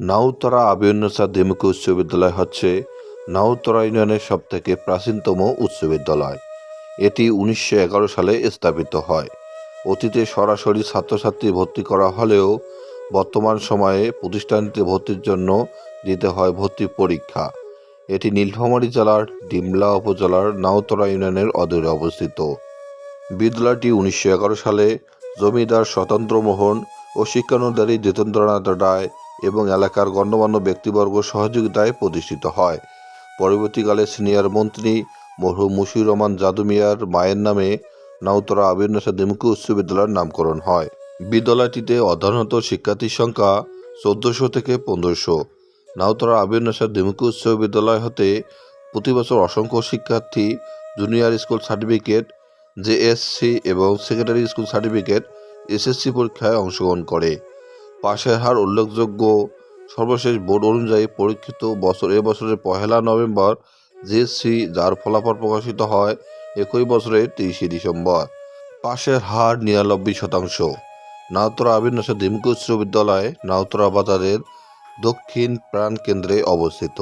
নাউতরা আবিউন্নেসা দ্বিমুখী উচ্চ বিদ্যালয় হচ্ছে নাউতরা ইউনিয়নের সবথেকে প্রাচীনতম উচ্চ বিদ্যালয়। এটি উনিশশো এগারো সালে স্থাপিত হয়। অতীতে সরাসরি ছাত্রছাত্রী ভর্তি করা হলেও বর্তমান সময়ে প্রতিষ্ঠানটি ভর্তির জন্য দিতে হয় ভর্তি পরীক্ষা। এটি নীলফামারী জেলার ডিমলা উপজেলার নাউতরা ইউনিয়নের অদূরে অবস্থিত। বিদ্যালয়টি উনিশশো এগারো সালে জমিদার স্বতন্ত্র মোহন ও শিক্ষানুদারী জিতেন্দ্রনাথ রায় এবং এলাকার গণ্যমান্য ব্যক্তিবর্গ সহযোগিতায় প্রতিষ্ঠিত হয়। পরবর্তীকালে সিনিয়র মন্ত্রী মরহুম মুশির রহমান জাদু মিয়ার নামে নাউতরা আবির্নেসা দ্বিমুখী উচ্চ বিদ্যালয়ের নামকরণ হয়। বিদ্যালয়টিতে অধ্যয়নরত শিক্ষার্থীর সংখ্যা চোদ্দোশো থেকে পনেরোশো। নাউতরা আবির্নেসা দ্বিমুখী উচ্চ বিদ্যালয় হতে প্রতি বছর অসংখ্য শিক্ষার্থী জুনিয়র স্কুল সার্টিফিকেট, জেএসসি এবং সেকেন্ডারি স্কুল সার্টিফিকেট, এসএসসি পরীক্ষায় অংশগ্রহণ করে। পাশের হার উল্লেখযোগ্য। সর্বশেষ বোর্ড অনুযায়ী পরীক্ষিত বছর এ বছরের পহেলা নভেম্বর জিএসসি যার ফলাফল প্রকাশিত হয় একই বছরের তেইশে ডিসেম্বর। পাশের হার নিরানব্বই শতাংশ। নাউতরা আবির্নাসা দ্বিমুখী উচ্চ বিদ্যালয় নাউতরা বাজারের দক্ষিণ প্রাণ কেন্দ্রে অবস্থিত।